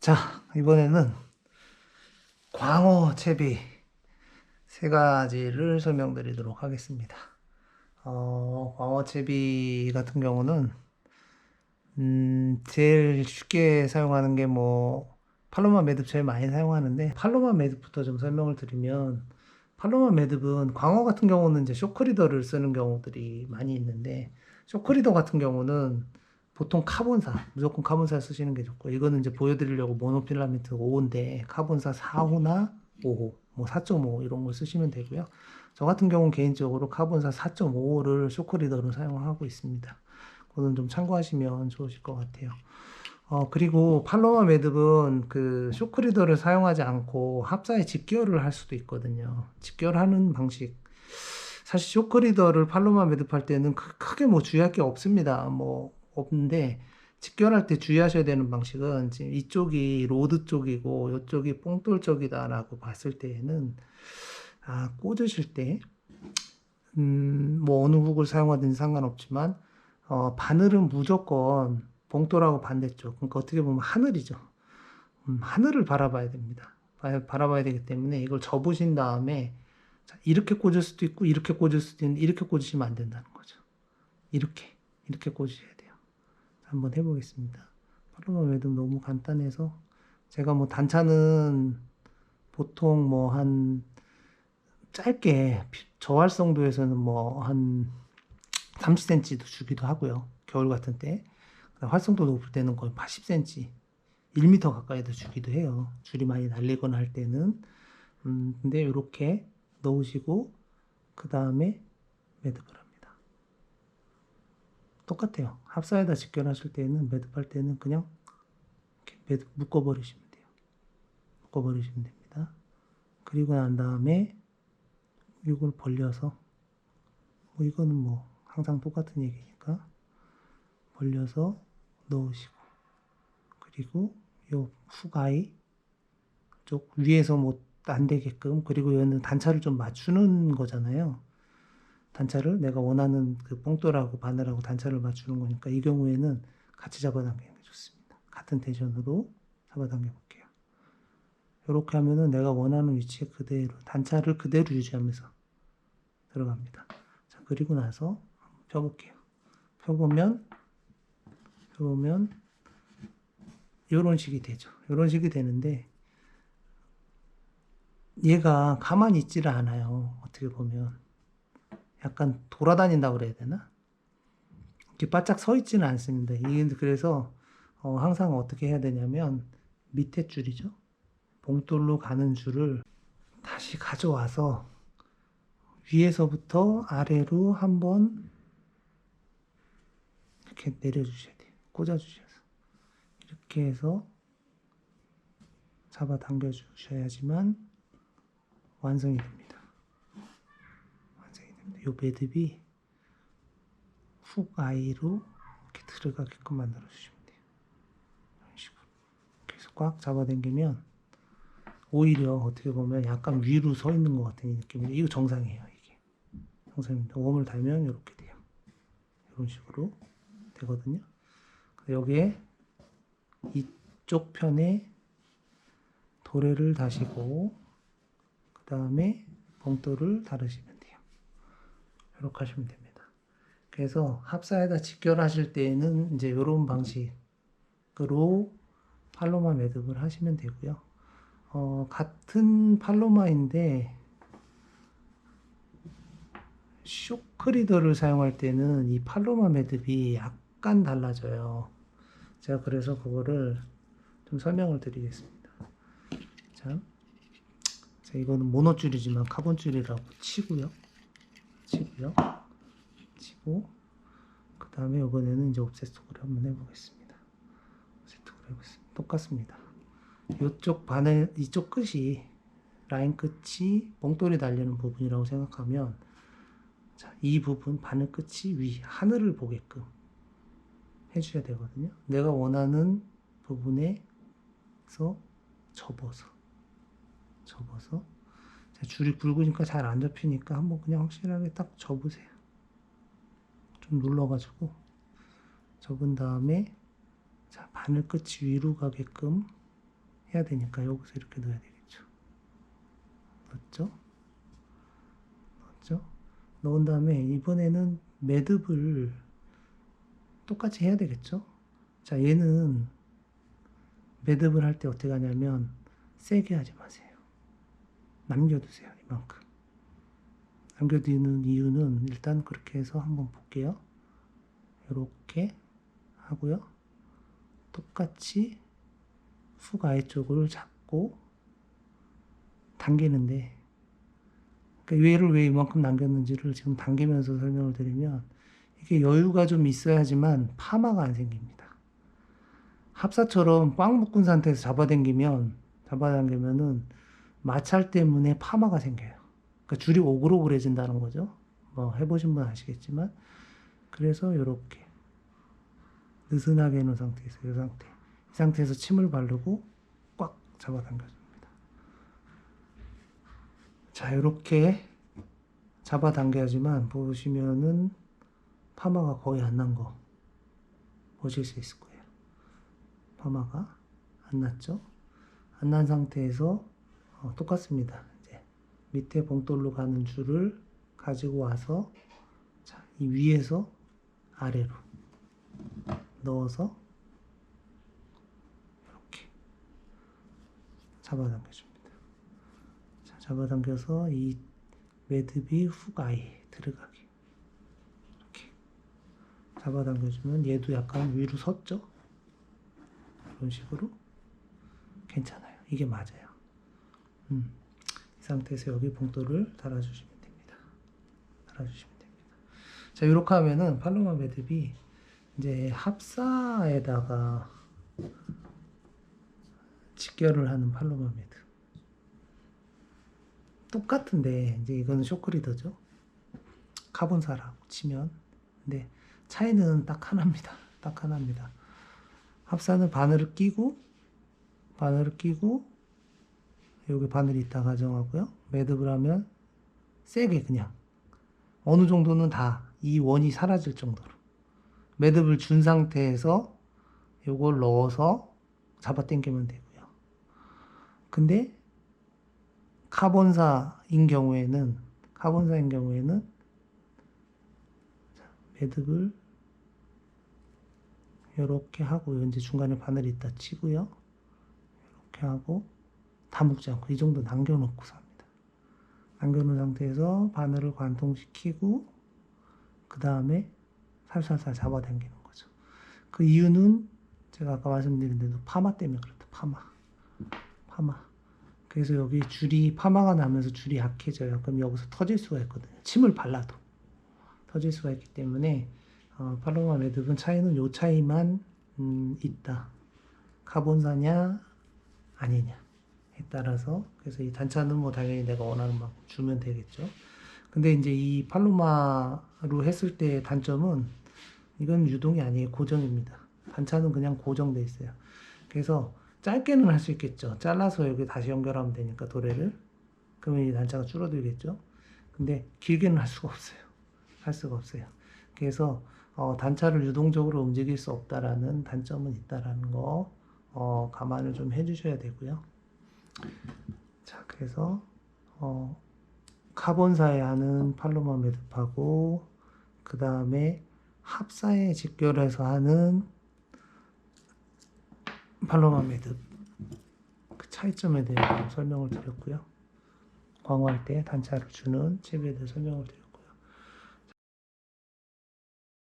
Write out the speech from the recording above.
자, 이번에는 광어 채비 세 가지를 설명드리도록 하겠습니다. 어, 광어 채비 같은 경우는 음, 제일 쉽게 사용하는 게 뭐 팔로마 매듭 제일 많이 사용하는데 팔로마 매듭부터 좀 설명을 드리면 팔로마 매듭은 광어 같은 경우는 이제 쇼크리더를 쓰는 경우들이 많이 있는데 쇼크리더 같은 경우는 보통 카본사 무조건 카본사 쓰시는 게 좋고 이거는 이제 보여드리려고 모노필라멘트 5호인데 카본사 4호나 5호 뭐 4.5 이런 걸 쓰시면 되고요. 저 같은 경우는 개인적으로 카본사 4.5를 쇼크리더로 사용하고 있습니다. 그거는 좀 참고하시면 좋으실 것 같아요. 어 그리고 팔로마 매듭은 그 쇼크리더를 사용하지 않고 합사에 집결을 할 수도 있거든요. 집결하는 방식. 사실 쇼크리더를 팔로마 매듭할 때는 크- 크게 뭐 주의할 게 없습니다. 뭐 없는데 직결할 때 주의하셔야 되는 방식은 지금 이쪽이 로드 쪽이고 이쪽이 뽕돌 쪽이다라고 봤을 때에는 아 꽂으실 때 음, 뭐 어느 훅을 사용하든지 상관없지만 어, 바늘은 무조건 봉돌하고 반대쪽 그러니까 어떻게 보면 하늘이죠. 음, 하늘을 바라봐야 됩니다. 바- 바라봐야 되기 때문에 이걸 접으신 다음에 자, 이렇게 꽂을 수도 있고 이렇게 꽂을 수도 있는데 이렇게 꽂으시면 안 된다는 거죠. 이렇게 이렇게 꽂으셔야 돼요. 자, 한번 해보겠습니다. 팔로마 매듭 너무 간단해서 제가 뭐 단차는 보통 뭐 한 짧게 피- 저활성도에서는 뭐 한 30cm도 주기도 하고요. 겨울 같은 때 활성도 높을 때는 거의 80cm, 1m 가까이도 주기도 해요. 줄이 많이 날리거나 할 때는 음, 근데 이렇게 넣으시고 그 다음에 매듭을 합니다. 똑같아요. 합사에다 직결하실 때는 매듭할 때는 그냥 매듭 묶어버리시면 돼요. 묶어버리시면 됩니다. 그리고 난 다음에 이걸 벌려서 뭐 이거는 뭐 항상 똑같은 얘기니까 벌려서 넣으시고 그리고 요 후가이 쪽 위에서 뭐 안 되게끔 그리고 얘는 단차를 좀 맞추는 거잖아요. 단차를 내가 원하는 그 뽕돌하고 바늘하고 단차를 맞추는 거니까 이 경우에는 같이 잡아당기는 게 좋습니다. 같은 텐션으로 잡아당겨 볼게요. 이렇게 하면은 내가 원하는 위치에 그대로 단차를 그대로 유지하면서 들어갑니다. 자 그리고 나서 펴볼게요. 펴보면 펴보면 이런 식이 되죠. 이런 식이 되는데 얘가 가만히 있지를 않아요. 어떻게 보면 약간 돌아다닌다 그래야 되나? 이렇게 바짝 서 있지는 않습니다. 이게 그래서 어, 항상 어떻게 해야 되냐면 밑에 줄이죠. 봉돌로 가는 줄을 다시 가져와서 위에서부터 아래로 한번 이렇게 내려주셔야 돼요. 꽂아주셔서 이렇게 해서 잡아 당겨 주셔야지만 완성이 됩니다. 요 매듭이 훅 아이로 이렇게 들어가게끔 만들어 주시면 돼요. 이런 식으로 계속 꽉 잡아당기면 오히려 어떻게 보면 약간 위로 서 있는 것 같은 느낌인데 이거 정상이에요. 이게 정상입니다. 웜을 달면 이렇게 돼요. 이런 식으로 되거든요. 여기에 이쪽 편에 도래를 다시고 그 다음에 봉돌을 다르시면. 이렇게 하시면 됩니다. 그래서 합사에다 직결하실 때에는 이제 이런 방식으로 팔로마 매듭을 하시면 되고요. 어, 같은 팔로마인데 쇼크리더를 사용할 때는 이 팔로마 매듭이 약간 달라져요. 제가 그래서 그거를 좀 설명을 드리겠습니다. 자, 자 이거는 모노줄이지만 카본줄이라고 치고요. 치고요. 치고 그 다음에 이번에는 이제 옵셋톡으로 한번 해보겠습니다. 옵셋톡으로 해보겠습니다. 똑같습니다. 이쪽 바늘 이쪽 끝이 라인 끝이 몽돌이 달리는 부분이라고 생각하면 자, 이 부분 바늘 끝이 위 하늘을 보게끔 해주셔야 되거든요. 내가 원하는 부분에서 접어서 접어서 자, 줄이 굵으니까 잘 안 접히니까 한번 그냥 확실하게 딱 접으세요. 좀 눌러가지고 접은 다음에 자 바늘 끝이 위로 가게끔 해야 되니까 여기서 이렇게 넣어야 되겠죠. 넣었죠? 넣었죠? 넣은 다음에 이번에는 매듭을 똑같이 해야 되겠죠? 자, 얘는 매듭을 할 때 어떻게 하냐면 세게 하지 마세요. 남겨두세요. 이만큼. 남겨두는 이유는 일단 그렇게 해서 한번 볼게요. 이렇게 하고요. 똑같이 훅 아래 쪽을 잡고 당기는데 그러니까 얘를 왜 이만큼 남겼는지를 지금 당기면서 설명을 드리면 이게 여유가 좀 있어야지만 파마가 안 생깁니다. 합사처럼 꽉 묶은 상태에서 잡아당기면 잡아당기면은 마찰 때문에 파마가 생겨요. 그러니까 줄이 오글오글해진다는 거죠. 뭐 해보신 분 아시겠지만 그래서 이렇게 느슨하게 해놓은 상태에서 이 상태 이 상태에서 침을 바르고 꽉 잡아당겨줍니다. 자 이렇게 잡아당겨야지만 보시면은 파마가 거의 안 난 거 보실 수 있을 거예요. 파마가 안 났죠? 안 난 상태에서 어, 똑같습니다. 이제 밑에 봉돌로 가는 줄을 가지고 와서 자, 이 위에서 아래로 넣어서 이렇게 잡아당겨줍니다. 자, 잡아당겨서 이 매듭이 훅 아예 들어가게 이렇게 잡아당겨주면 얘도 약간 위로 섰죠? 이런 식으로 괜찮아요. 이게 맞아요. 음, 이 상태에서 여기 봉돌을 달아주시면 됩니다. 달아주시면 됩니다. 자, 이렇게 하면은 팔로마 매듭이 이제 합사에다가 직결을 하는 팔로마 매듭. 똑같은데 이제 이거는 쇼크리더죠. 카본사라고 치면. 근데 차이는 딱 하나입니다. 딱 하나입니다. 합사는 바늘을 끼고 바늘을 끼고 여기 바늘이 있다 가정하고요. 매듭을 하면 세게 그냥 어느 정도는 다 이 원이 사라질 정도로 매듭을 준 상태에서 요걸 넣어서 잡아 당기면 되고요. 근데 카본사인 경우에는 카본사인 경우에는 자, 매듭을 이렇게 하고 이제 중간에 바늘이 있다 치고요. 이렇게 하고 다 묶지 않고 이 정도 남겨놓고 삽니다. 남겨놓은 상태에서 바늘을 관통시키고 그 다음에 살살살 잡아당기는 거죠. 그 이유는 제가 아까 말씀드린 대로 파마 때문에 그렇다. 파마. 파마. 그래서 여기 줄이 파마가 나면서 줄이 약해져요. 그럼 여기서 터질 수가 있거든요. 침을 발라도 터질 수가 있기 때문에 어, 팔로마 매듭은 차이는 요 차이만 음, 있다. 카본사냐 아니냐에 따라서 그래서 이 단차는 뭐 당연히 내가 원하는 만큼 주면 되겠죠. 근데 이제 이 팔로마로 했을 때 단점은 이건 유동이 아니에요. 고정입니다. 단차는 그냥 고정돼 있어요. 그래서 짧게는 할 수 있겠죠. 잘라서 여기 다시 연결하면 되니까 도래를. 그러면 이 단차가 줄어들겠죠. 근데 길게는 할 수가 없어요. 할 수가 없어요. 그래서 어, 단차를 유동적으로 움직일 수 없다라는 단점은 있다라는 거 어, 감안을 좀 해주셔야 되고요. 자, 그래서 어, 카본사에 하는 팔로마 매듭하고 그 다음에 합사에 직결해서 하는 팔로마 매듭 그 차이점에 대해서 설명을 드렸고요. 광어할 때 단차를 주는 칩에 대해 설명을 드렸고